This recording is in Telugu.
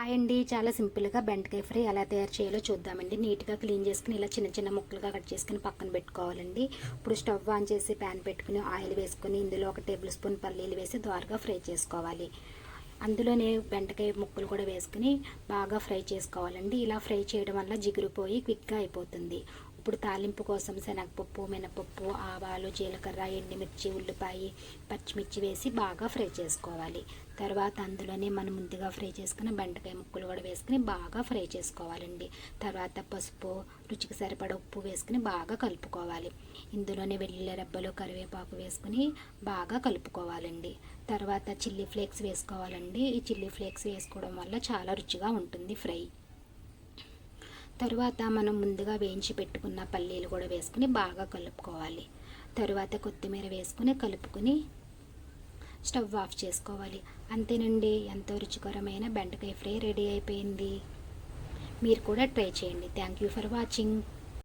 హాయ్ అండి. చాలా సింపుల్గా బెండకాయ ఫ్రై ఎలా తయారు చేయాలో చూద్దామండి. నీట్గా క్లీన్ చేసుకుని ఇలా చిన్న చిన్న ముక్కలుగా కట్ చేసుకుని పక్కన పెట్టుకోవాలండి. ఇప్పుడు స్టవ్ ఆన్ చేసి ప్యాన్ పెట్టుకుని ఆయిల్ వేసుకుని ఇందులో ఒక టేబుల్ స్పూన్ పల్లీలు వేసి ద్వారగా ఫ్రై చేసుకోవాలి. అందులోనే బెండకాయ ముక్కలు కూడా వేసుకుని బాగా ఫ్రై చేసుకోవాలండి. ఇలా ఫ్రై చేయడం వల్ల జిగురుపోయి క్విక్గా అయిపోతుంది. ఇప్పుడు తాలింపు కోసం శనగపప్పు మినపప్పు ఆవాలు జీలకర్ర ఎండుమిర్చి ఉల్లిపాయ పచ్చిమిర్చి వేసి బాగా ఫ్రై చేసుకోవాలి. తర్వాత అందులోనే మనం ముందుగా ఫ్రై చేసుకున్న బెండకాయ ముక్కలు కూడా వేసుకుని బాగా ఫ్రై చేసుకోవాలండి. తర్వాత పసుపు రుచికి సరిపడ ఉప్పు వేసుకుని బాగా కలుపుకోవాలి. ఇందులోనే వెల్లుల్లి రెబ్బలు కరివేపాకు వేసుకుని బాగా కలుపుకోవాలండి. తర్వాత చిల్లీ ఫ్లేక్స్ వేసుకోవాలండి. ఈ చిల్లీ ఫ్లేక్స్ వేసుకోవడం వల్ల చాలా రుచిగా ఉంటుంది ఫ్రై. తరువాత మనం ముందుగా వేయించి పెట్టుకున్న పల్లీలు కూడా వేసుకుని బాగా కలుపుకోవాలి. తరువాత కొత్తిమీర వేసుకుని కలుపుకొని స్టవ్ ఆఫ్ చేసుకోవాలి. అంతేనండి ఎంతో రుచికరమైన బెండకాయ ఫ్రై రెడీ అయిపోయింది. మీరు కూడా ట్రై చేయండి. Thank you for watching